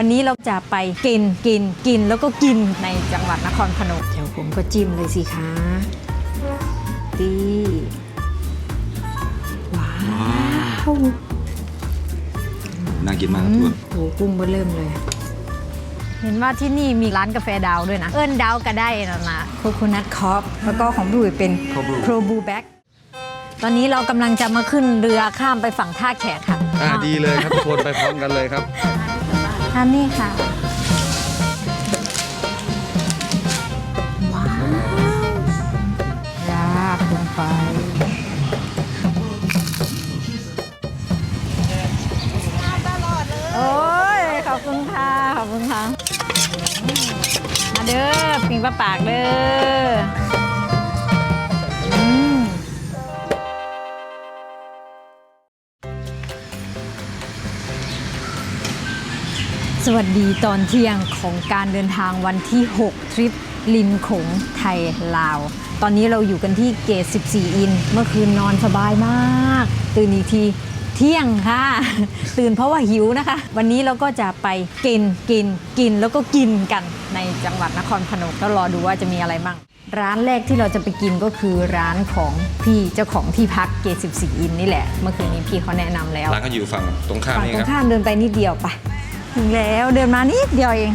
วันนี้เราจะไปกินกินกินแล้วก็กินในจังหวัดนครพนมเดี๋ยวผมก็จิ้มเลยสิคะดีว้าวน่ากินมากครับทุกคนโอ้กุ้งเบอร์เริ่มเลย เห็นว่าที่นี่มีร้านกาแฟดาวด้วยนะ เอิ้นดาวก็ได้นะนะโคโคนัทคอฟแล้วก็ของพี่อุ๋ยเป็นโครบูแบ็กตอนนี้เรากำลังจะมาขึ้นเรือข้ามไปฝั่งท่าแขกค่ะ อ่าดีเลยครับทุกคนไปพร้อมกันเลยครับ ท่านนี่ค่ะว้าวราบลงไปโอ้ยขอบคุณค่ะ ขอบคุณค่ะ มาเด้อปิงปลาปากเด้อ สวัสดีตอนเที่ยงของการเดินทางวันที่ 6 ทริปลินขงไทยลาว ตอนนี้เราอยู่กันที่เกต 14 อิน เมื่อคืนนอนสบายมาก ตื่นอีกทีเที่ยงค่ะ ตื่นเพราะว่าหิวนะคะ วันนี้เราก็จะไปกินกินกินแล้วก็กินกันในจังหวัดนครพนมก็รอดูว่าจะมีอะไรบ้างร้านแรกที่เราจะไปกินก็คือร้านของพี่เจ้าของที่พักเกต14อินนี่แหละ เมื่อคืนนี้พี่เขาแนะนำแล้วร้านก็อยู่ฝั่งตรงข้ามฝั่งนี่ตรคงรับข้ามเดินไปนิดเดียวไป ถึงแล้วเดินมานิดเดียวเอง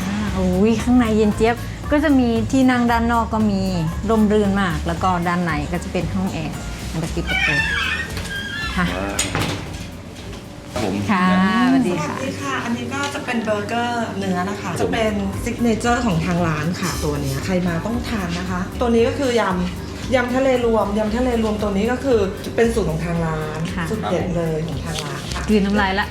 อ่าโอ้ยข้างในเย็นเจี๊ยบก็จะมีที่นั่งด้านนอกก็มีร่มรื่นมาก แล้วก็ด้านในก็จะเป็นห้องแอร์มันจะปิดประตูค่ะครับผมค่ะสวัสดีสค่ะวัสดีค่ะ อันนี้ก็จะเป็นเบอร์เกอร์เนื้อนะคะ จะเป็นซิกเนเจอร์ของทางร้านค่ะตัวเนี้ยใครมาต้องทานนะคะ ตัวนี้ก็คือยำยำทะเลรวมยำทะเลรวมตัวนี้ก็คือเป็นสูตรของทางร้านค่ะสูตรเด็ดเลยของทางร้านค่ะ กลืนน้ำลายละ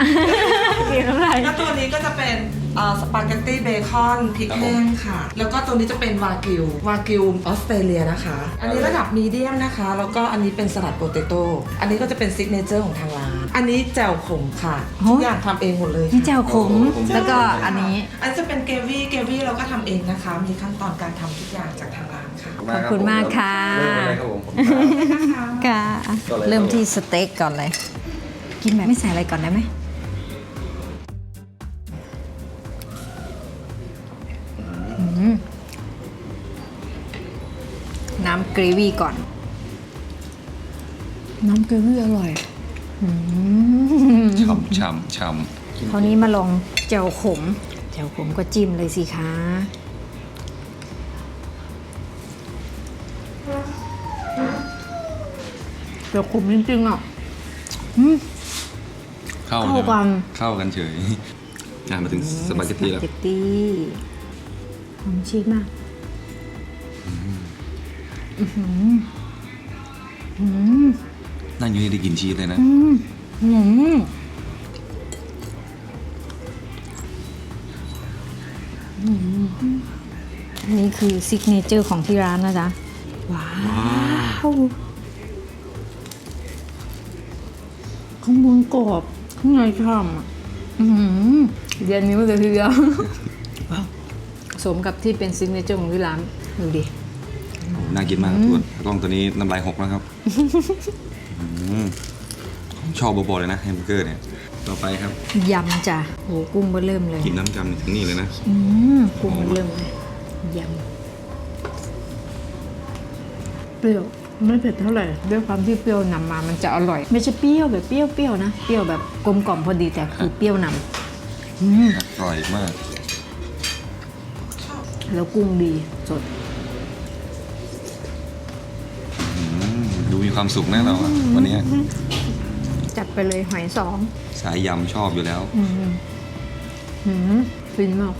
กลืนน้ำลาย แล้วตัวนี้ก็จะเป็นเอ่อสปาเกตตี้เบคอนพริกแห้งค่ะ แล้วก็ตัวนี้จะเป็นวากิว วากิวออสเตรเลียนะคะ อันนี้ระดับมีเดียมนะคะ แล้วก็อันนี้เป็นสลัดโปเตโต้ อันนี้ก็จะเป็นซิกเนเจอร์ของทางร้าน อันนี้แจ่วขมค่ะโอ้ทุกอย่างทำเองหมดเลยนี่ค่ะเจ้าขม แล้วก็อันนี้ อันนจะเป็นเกวี่เกวี่เราก็ทำเองนะคะ มีขั้นตอนการทำทุกอย่างจากทางร้านค่ะ ขอบคุณมากค่ะเริ่มเลยครับผมค่ะก็เลยเริ่มที่สเต็กก่อนเลย กินแบบไม่ใส่อะไรก่อนได้ไหมอืมน้ำเกรวี่ก่อน น้ำเกรวี่อร่อย อืมช่ำช่ำช่คราวนี้มาลองแจ่วขมแจ่วขมก็จิ้มเลยสิคะแจ่วขมจริงๆอะอืมำ เข้าเข้ากัน เข้ากันเฉยงานมาถึงสปาเกตตี้แล้วสปาเกตตี้หอมชีสมากอื้อหืออืมนั่งอยู่นี่ได้กินชีสเลยนะอืมอืมอืมอันนี้คือซิกเนเจอร์ของที่ร้านนะจ๊ะ ว้าวข้างบนกรอบ ข้างในฉ่ำอะอื้อหือเรียนนิ้วเลยทีเดียวว้าวสมกับที่เป็นซิกเนเจอร์ของที่ร้านดูดิโอ้น่ากินมากครับทุกคนกล้องตัวนี้น้ำลายหกแล้วครับอืมผมชอบบบๆเลยนะแฮมเบอร์เกอร์เนี่ย ต่อไปครับ ยำจ้ะโหกุ้งเบอร์เริ่มเลยกินน้ำจำถึงนี่เลยนะอืมกุ้งเบอร์เริ่มเลยยำเปรี้ยว ไม่เผ็ดเท่าไหร่ด้วยความที่เปรี้ยวนำมามันจะอร่อย ไม่ใช่เปรี้ยวแบบเปรี้ยวๆนะเปรี้ยวแบบกลมกล่อมพอดีแต่คือเปรี้ยวนำอืมอร่อยมาก แล้วกุ้งดีสดอืมดูมีความสุขนะเราอะวันนี้จัดไปเลยหอยสอง สายยำชอบอยู่แล้ว อืมอืมฟินมาก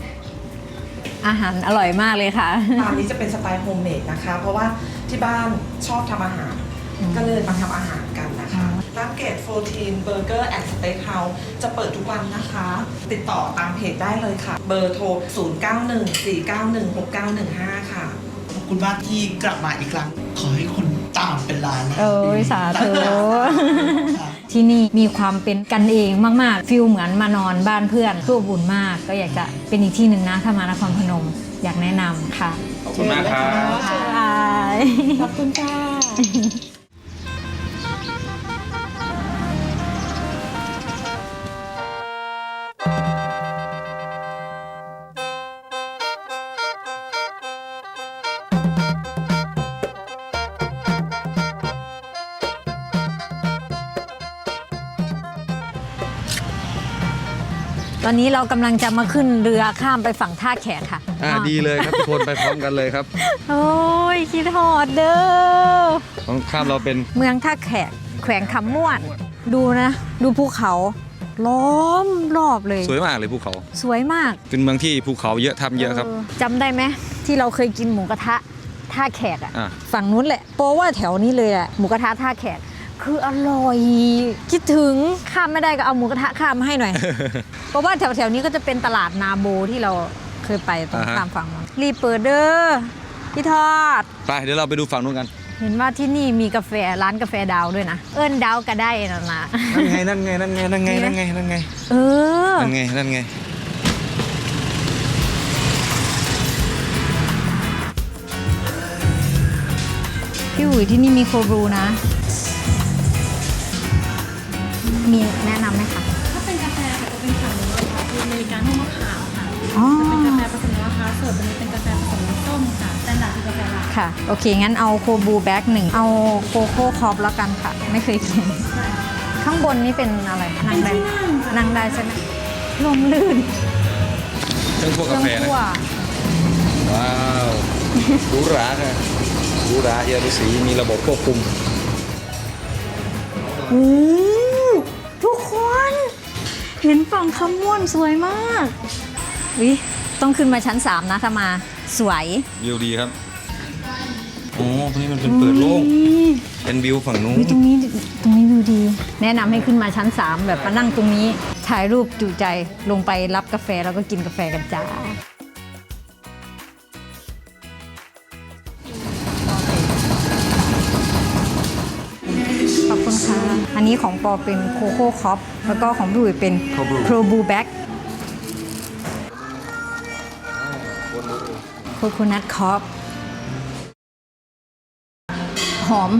อาหารอร่อยมากเลยค่ะร้านนี้จะเป็นสไตล์โฮมเมดนะคะ เพราะว่าที่บ้านชอบทำอาหารอืมก็เลยมาทำอาหารกันนะคะร้านเกต14 Burger and Steak House จะเปิดทุกวันนะคะ ติดต่อตามเพจได้เลยค่ะ เบอร์โทร 0914916915 ค่ะ ขอบคุณมากที่กลับมาอีกครั้ง ขอให้คนตามเป็นล้านนะโอ้ยสาธุค่ะ ที่นี่มีความเป็นกันเองมากๆฟิลเหมือนมานอนบ้านเพื่อนทั่วบุญมาก ก็อยากจะเป็นอีกที่หนึ่งนะถ้ามานครพนมอยากแนะนำค่ะ ขอบคุณมากครับบายขอบคุณค่ะ อนนี้เรากำลังจะมาขึ้นเรือข้ามไปฝั่งท่าแขกค่ะอ่าดีเลยครับทุกคนไปพร้อมกันเลยครับโอ้ยคิดฮอดเด้อต้องข้ามเราเป็นเมืองท่าแขกแขวงคำม่วน ดูนะ ดูภูเขา ล้อมรอบเลย สวยมากเลยภูเขา สวยมากเป็นเมืองที่ภูเขาเยอะทำเยอะครับ จำได้ไหมที่เราเคยกินหมูกระทะท่าแขกอะอะ ฝั่งนู้นแหละโปรว่าแถวนี้เลยอะหมูกระทะท่าแขก คืออร่อย คิดถึงข้ามไม่ได้ก็เอาหมูกระทะข้ามมาให้หน่อย เพราะว่าแถวแถวๆนี้ก็จะเป็นตลาดนาโบที่เราเคยไปตรงอ่าฮะ ข้ามฝั่งนู้นรีบเปิดเด้อพี่ทอด ไปเดี๋ยวเราไปดูฝั่งนู้นกัน เห็นว่าที่นี่มีกาแฟร้านกาแฟดาวด้วยนะ เอิ้นดาวก็ได้นะนะ นั่นไงนั่นไงนั่นไงนั่นไงนั่นไงนั่นไงเออ นั่นไงนั่นไงพี่อุ๋ยที่นี่มีโคบรูนะ มีแนะนำไหมคะ ถ้าเป็นกาแฟค่ะจะเป็นฝั่งนี้นะคะคืออเมริกาโน่มะพร้าวค่ะอ๋อ จะเป็นกาแฟผสมมะพร้าวส่วนตัวนี้เป็นกาแฟผสมน้ำส้มค่ะสแตนดาร์ดคือกาแฟลาค่ะ โอเค งั้นเอาโคบูแบ็กหนึ่ง เอาโกโก้คอปแล้วกันค่ะ ไม่เคยกิน ข้างบนนี่เป็นอะไร นั่งได้ นั่งได้ใช่ไหมลมลื่นเครื่องพวกเคการื่องแฟนะคั่วว้าวหรูหราค่ะหรูหราเอียรุสีมีระบบควบคุมโอ้ทุกคน เห็นฝั่งคำม่วนสวยมากวิต้องขึ้นมาชั้น 3 นะถ้ามาสวยวิวดีครับโอ้ตรงนี้มันเป็นเปิดโล่งอุ๊ยเป็นวิวฝั่งนู้นอุ๊ยตรงนี้ตรงนี้วิวดี แนะนำให้ขึ้นมาชั้น 3 แบบมานั่งตรงนี้ถ่ายรูปจุใจลงไปรับกาแฟแล้วก็กินกาแฟกันจ้า นนี้ของปอเป็นโคโค่คอปแล้วก็ของพี่อุ๋ยเป็นโปรบูแบ็กโคโคนัทคอปหอม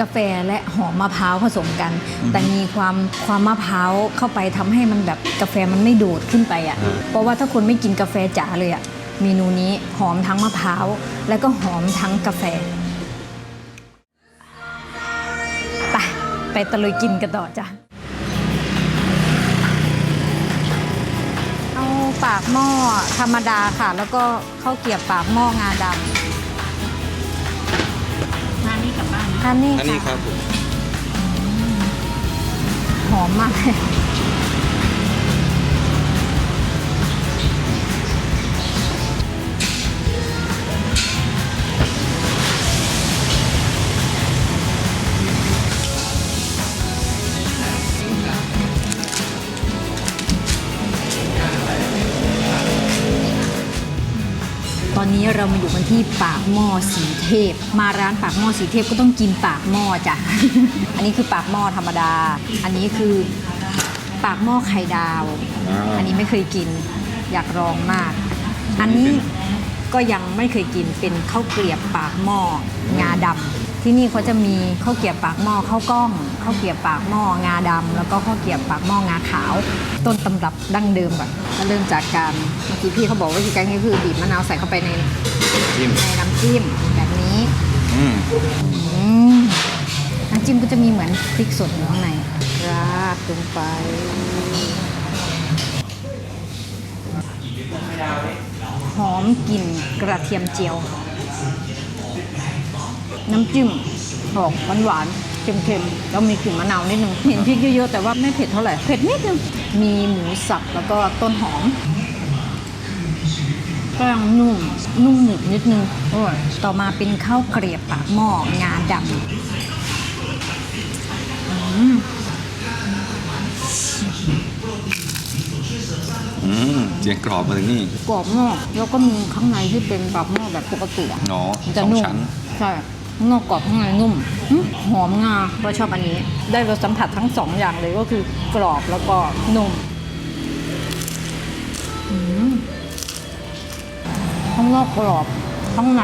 กาแฟและหอมมะพร้าวผสมกัน แต่มีความความมะพร้าวเข้าไปทำให้มันแบบกาแฟมันไม่โดดขึ้นไปอะเพราะว่าถ้าคนไม่กินกาแฟจ๋าเลยอะเมนูนี้หอมทั้งมะพร้าว แล้วก็หอมทั้งกาแฟ ไปตะลุยกินกันต่อจ้ะ เอาปากหม้อธรรมดาค่ะ แล้วก็ข้าวเกรียบปากหม้องาดำงานนี้กลับบ้านอันนี้อันนี้ครับผม หอมมาก เรามาอยู่กันที่ปากหม้อสีเทพ มาร้านปากหม้อสีเทพก็ต้องกินปากหม้อจ้ะ อันนี้คือปากหม้อธรรมดา อันนี้คือปากหม้อไข่ดาว อันนี้ไม่เคยกินอยากลองมาก อันนี้ ก็ยังไม่เคยกินเป็นข้าวเกลียบปากหม้องาดำที่นี่เขาจะมีข้าวเกรียบปากหม้อข้าวกล้องข้าวเกรียบปากหม้องาดำแล้วก็ข้าวเกรียบปากหม้องาขาว ต้นตำรับดั้งเดิมก่อนก็เริ่มจากการเมื่อกี้พี่เขาบอกว่าวิธีการก็คือบีบมะนาวใส่เข้าไปในจิ้มในน้ำจิ้มแบบนี้อืมอืมน้ำจิ้มก็จะมีเหมือนพริกสดอยู่ข้างในราดลงไป หอมกลิ่นกระเทียมเจียว น้ำจิ้มออกหวานๆเค็มๆ แล้วมีกลิ่นมะนาวนิดนึง เห็นพริกเยอะๆ แต่ว่าไม่เผ็ดเท่าไหร่ เผ็ดนิดนึง มีหมูสับแล้วก็ต้นหอมแป้งนุ่ม นุ่มหนึบนิดนึงโอ้ยต่อมาเป็นข้าวเกรียบปากหม้องาดำ มอืมเสียงกรอบมาถึงนี่กรอบนอกแล้วก็มีข้างในที่เป็นปากหม้อแบบปกติอะ เนาะมันสจะองนุ่มชั้น ใช่ข้างนอกกรอบข้างในนุ่มหึหอมงาก็ชอบอันนี้ ได้รสสัมผัสทั้งสองอย่างเลยก็คือกรอบแล้วก็นุ่มอืมข้างนอกกรอบ ข้างใน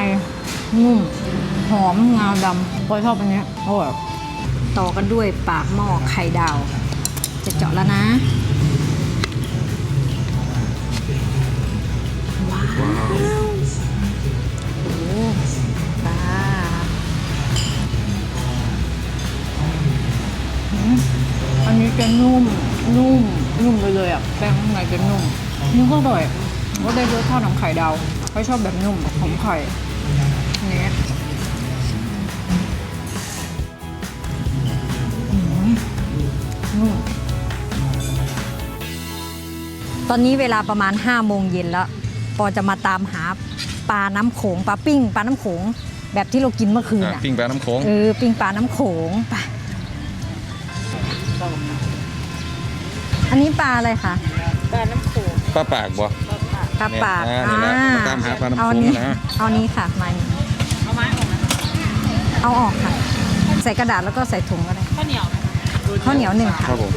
นุ่ม หอมงาดำก็ชอบอันนี้อร่อยต่อกันด้วยปากหม้อไข่ดาว จะเจาะแล้วนะ ปลาอันนี้จะนุ่ม นุ่ม นุ่มไปเลยอะแป้งข้างในจะนุ่มนี่ก็อร่อยก็ได้รสชาติของไข่ดาวเขาชอบแบบนุ่มของไข่อันนี้นุ่มตอนนี้เวลาประมาณ5โมงเย็นแล้ว ปอจะมาตามหาปลาน้ำโขงปลาปิ้งปลาน้ำโขง แบบที่เรากินเมื่อคืนอะอะปิ้งปลาน้ำโขง เออปิ้งปลาน้ำโขงไปอันนี้ปลาอะไรคะปลาปากบ่ ปลาปากเนี่ยอ่านี่แหละมาตามหาปลาน้ำโขงเอานี้นะ เอานี้ค่ะมานี่เอาไม้ออกเอาออกค่ะ ใส่กระดาษแล้วก็ใส่ถุงก็ได้ข้าวเหนียวข้าวเหนียวหนึ่งค่ะครับผม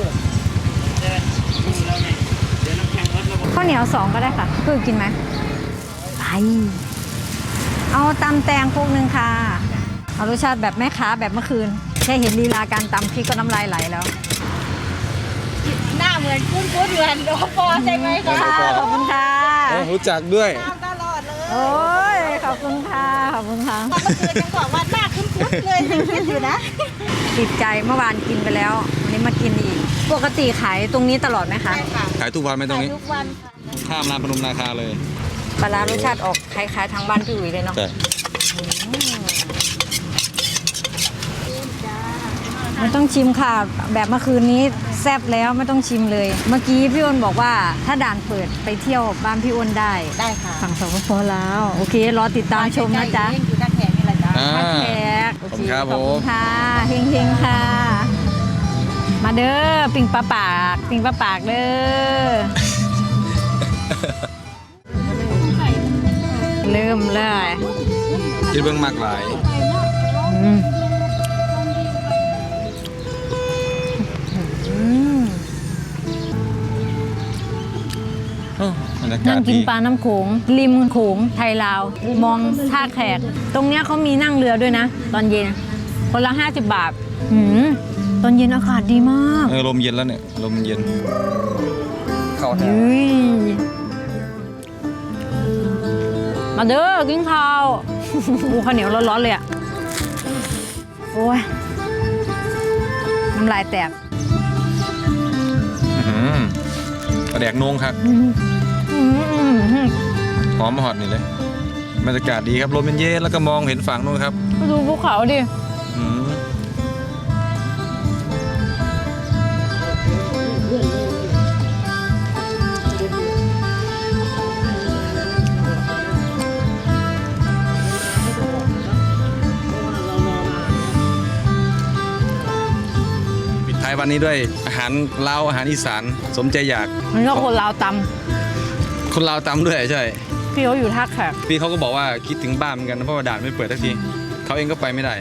ข้าวเหนียวสองก็ได้ค่ะคือกินไหมไป เอาตำแตงพวกหนึ่งค่ะ เอารสชาติแบบแม่ค้าแบบเมื่อคืน แค่เห็นลีลาการตำพริกก็น้ำลายไหลแล้ว หน้าเหมือนคุ้นคุ้นเหมือนโดปอใช่ไหมคะค่ะขอบคุณค่ะเอ้ารู้จักด้วย ตลอดเลยโอ้ยขอบคุณค่ะขอบคุณค่ะเมื่อคืนยังบอกว่าหน้าคุ้นคุ้นเลยยังคิดอยู่นะติดใจเมื่อวานกินไปแล้ววันนี้มากินอีก ปกติขายตรงนี้ตลอดไหมคะใช่ค่ะขายทุกวันไหมตรงนี้ ทุกวันค่ะ ข้ามรานพนมนาคาเลย ปลาร้ารสชาติออกคล้ายๆทางบ้านพี่อุ๋ยเลยเนาะแต่ไม่ต้องชิมค่ะ แบบเมื่อคืนนี้แซ่บแล้วไม่ต้องชิมเลย เมื่อกี้พี่อ้นบอกว่าถ้าด่านเปิดไปเที่ยวบ้านพี่อ้นได้ได้ค่ะฝั่งสปปลาวโอเค รอติดตามชมนะจ๊ะเล่นอยู่หน้าแขกนี่แหละจ้ะอ่าพักแขกโอขอบเคคุณครับขอบคุผมณค่ะเฮงๆค่ะ มาเด้อปิงปลาปากปิงปลาปากเด้อ เริ่มเลยกินเบิ้งมากหลายอืมอืมบรรยากานั่ศงกินดีปลาน้ำโขงริมโขงไทยลาว มองท่าแขก ตรงเนี้ยเขามีนั่งเรือด้วยนะ ตอนเย็น คนละ 50 บาทหืมตอนเย็นอากาศดีมากเออลมเย็นแล้วเนี่ยลมเย็น เข้าแถวเฮ้ย มาเด้อกินข้าวอูข้าวเหนียวร้อนๆเลยอะ โอ้ยน้ำลายแตกอื้อหือปลาแดกนงครับอืมอืมอืมอืมหอมหอดนี่เลยบรรยากาศดีครับลมเย็นๆแล้วก็มองเห็นฝั่งนู้นครับ ดูภูเขาดิ วันนี้ด้วยอาหารลาวอาหารอีสานสมใจอยาก มันก็คนลาวตคนลาวตำด้วยใช่ำพี่เขาอยู่ท่าแขกพี่เขาก็บอกว่าคิดถึงบ้านเหมือนกันนะเพราะว่าด่านไม่เปิดทักทีเขาเองก็ไปไม่ได้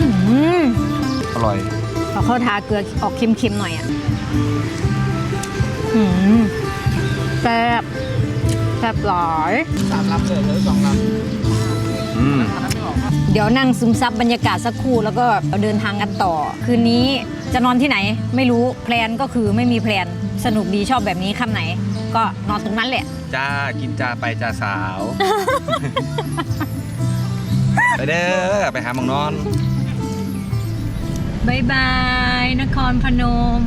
อืมอร่อยเอาเข้าทาเกลือออกเค็มๆหน่อยอะอืมแซ่บแซ่บหลายอืม เดี๋ยวนั่งซึมซับบรรยากาศสักครู่แล้วก็เดินทางกันต่อ คืนนี้จะนอนที่ไหนไม่รู้แพลนก็คือไม่มีแพลนสนุกดีชอบแบบนี้ค่ำไหน ก็นอนตรงนั้นแหละ จ้ากินจ้าไปจ้าสาว ไปเด้อไปหาหมองนอน บายบาย นครพนม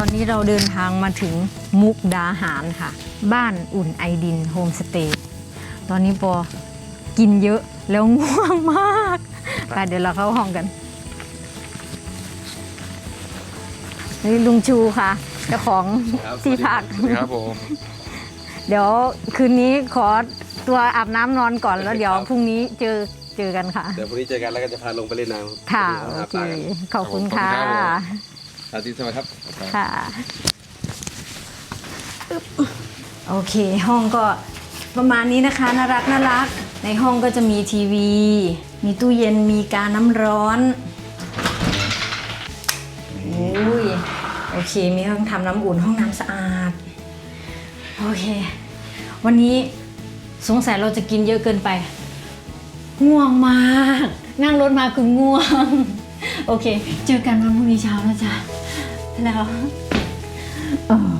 ตอนนี้เราเดินทางมาถึงมุกดาหารค่ะ บ้านอุ่นไอดินโฮมสเตย์ตอนนี้ปอกินเยอะแล้วง่วงมากไปเดี๋ยวเราเข้าห้องกัน นี่ลุงชูค่ะเจ้าของที่พักครับผมเดี๋ยวคืนนี้ขอตัวอาบน้ำนอนก่อนแล้วเดี๋ยวพรุ่งนี้เจอเจอกันค่ะ เดี๋ยวพรุ่งนี้เจอกันแล้วก็จะพาลงไปเล่นน้ำค่ะไปโอหาเคปลากันขอบคุณค่ะรับผม สวัสดีสวัสดีครับค่ะอึ๊บโอเค ห้องก็ประมาณนี้นะคะ น่ารักน่ารัก ในห้องก็จะมีทีวี มีตู้เย็น มีกาน้ำร้อนอุ้ยโอเค มีห้องทำน้ำอุ่น ห้องน้ำสะอาด โอเค วันนี้สงสัยเราจะกินเยอะเกินไป ง่วงมาก นั่งรถมาคือง่วง โอเค เจอกันวันพรุ่งนี้เช้านะจ๊ะแล้ว เออ